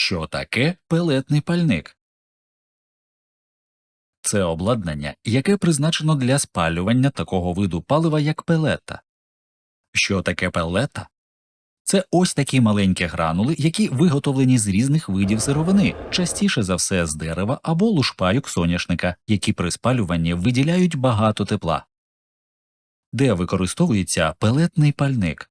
Що таке пелетний пальник? Це обладнання, яке призначено для спалювання такого виду палива, як пелета. Що таке пелета? Це ось такі маленькі гранули, які виготовлені з різних видів сировини, частіше за все з дерева або лушпайок соняшника, які при спалюванні виділяють багато тепла. Де використовується пелетний пальник?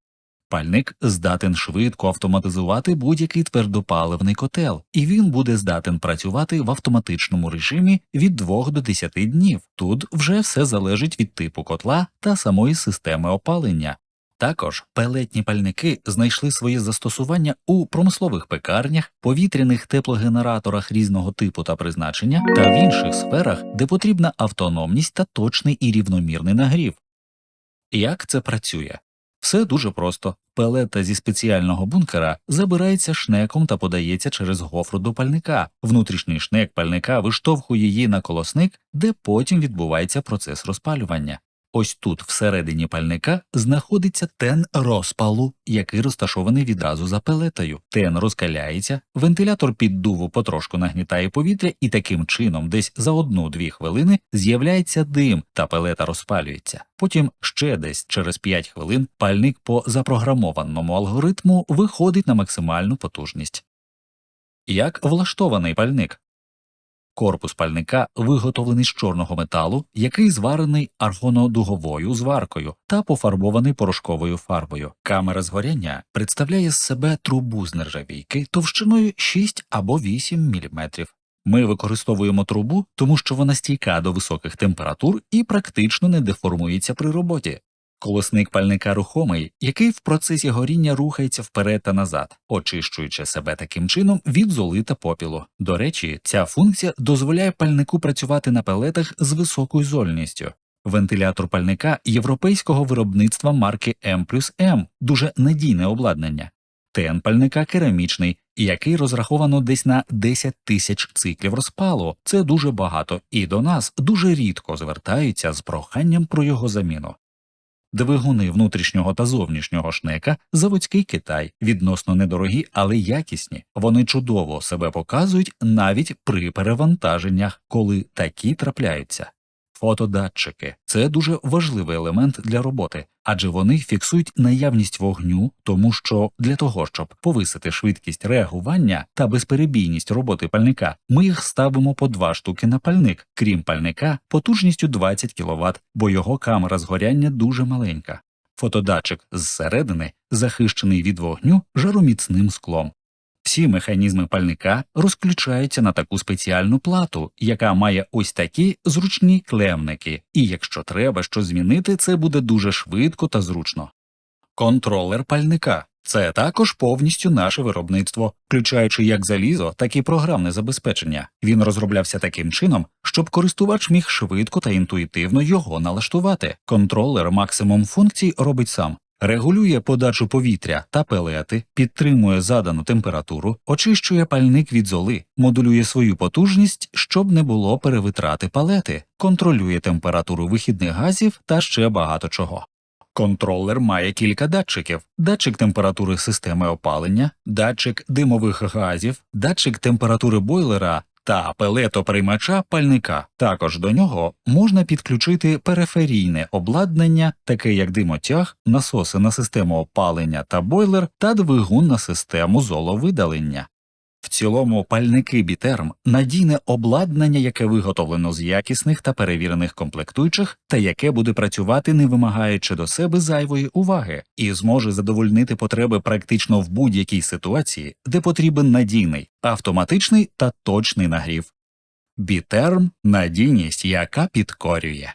Пальник здатен швидко автоматизувати будь-який твердопаливний котел, і він буде здатен працювати в автоматичному режимі від 2 до 10 днів. Тут вже все залежить від типу котла та самої системи опалення. Також пелетні пальники знайшли своє застосування у промислових пекарнях, повітряних теплогенераторах різного типу та призначення та в інших сферах, де потрібна автономність та точний і рівномірний нагрів. Як це працює? Все дуже просто. Пелета зі спеціального бункера забирається шнеком та подається через гофру до пальника. Внутрішній шнек пальника виштовхує її на колосник, де потім відбувається процес розпалювання. Ось тут, всередині пальника, знаходиться тен розпалу, який розташований відразу за пелетою. Тен розкаляється, вентилятор під дуву потрошку нагнітає повітря, і таким чином, десь за одну-дві хвилини з'являється дим, та пелета розпалюється. Потім ще десь через 5 хвилин пальник по запрограмованому алгоритму виходить на максимальну потужність. Як влаштований пальник? Корпус пальника виготовлений з чорного металу, який зварений аргонодуговою зваркою та пофарбований порошковою фарбою. Камера згоряння представляє з себе трубу з нержавійки товщиною 6 або 8 мм. Ми використовуємо трубу, тому що вона стійка до високих температур і практично не деформується при роботі. Колосник пальника рухомий, який в процесі горіння рухається вперед та назад, очищуючи себе таким чином від золи та попілу. До речі, ця функція дозволяє пальнику працювати на пелетах з високою зольністю. Вентилятор пальника європейського виробництва марки M M – дуже надійне обладнання. Тен пальника керамічний, який розраховано десь на 10 тисяч циклів розпалу. Це дуже багато, і до нас дуже рідко звертаються з проханням про його заміну. Двигуни внутрішнього та зовнішнього шнека заводський Китай, відносно недорогі, але якісні. Вони чудово себе показують навіть при перевантаженнях, коли такі трапляються. Фотодатчики це дуже важливий елемент для роботи, адже вони фіксують наявність вогню, тому що для того, щоб повисити швидкість реагування та безперебійність роботи пальника, ми їх ставимо по два штуки на пальник, крім пальника, потужністю 20 кВт, бо його камера згоряння дуже маленька. Фотодатчик зсередини захищений від вогню жароміцним склом. Всі механізми пальника розключаються на таку спеціальну плату, яка має ось такі зручні клемники, і якщо треба щось змінити, це буде дуже швидко та зручно. Контролер пальника це також повністю наше виробництво, включаючи як залізо, так і програмне забезпечення. Він розроблявся таким чином, щоб користувач міг швидко та інтуїтивно його налаштувати. Контролер максимум функцій робить сам. Регулює подачу повітря та пелети, підтримує задану температуру, очищує пальник від золи, модулює свою потужність, щоб не було перевитрати палети, контролює температуру вихідних газів та ще багато чого. Контролер має кілька датчиків: датчик температури системи опалення, датчик димових газів, датчик температури бойлера та пелетоприймача пальника. Також до нього можна підключити периферійне обладнання, таке як димотяг, насоси на систему опалення та бойлер та двигун на систему золовидалення. В цілому пальники бітерм надійне обладнання, яке виготовлено з якісних та перевірених комплектуючих, та яке буде працювати, не вимагаючи до себе зайвої уваги, і зможе задовольнити потреби практично в будь-якій ситуації, де потрібен надійний, автоматичний та точний нагрів. Бітерм надійність, яка підкорює.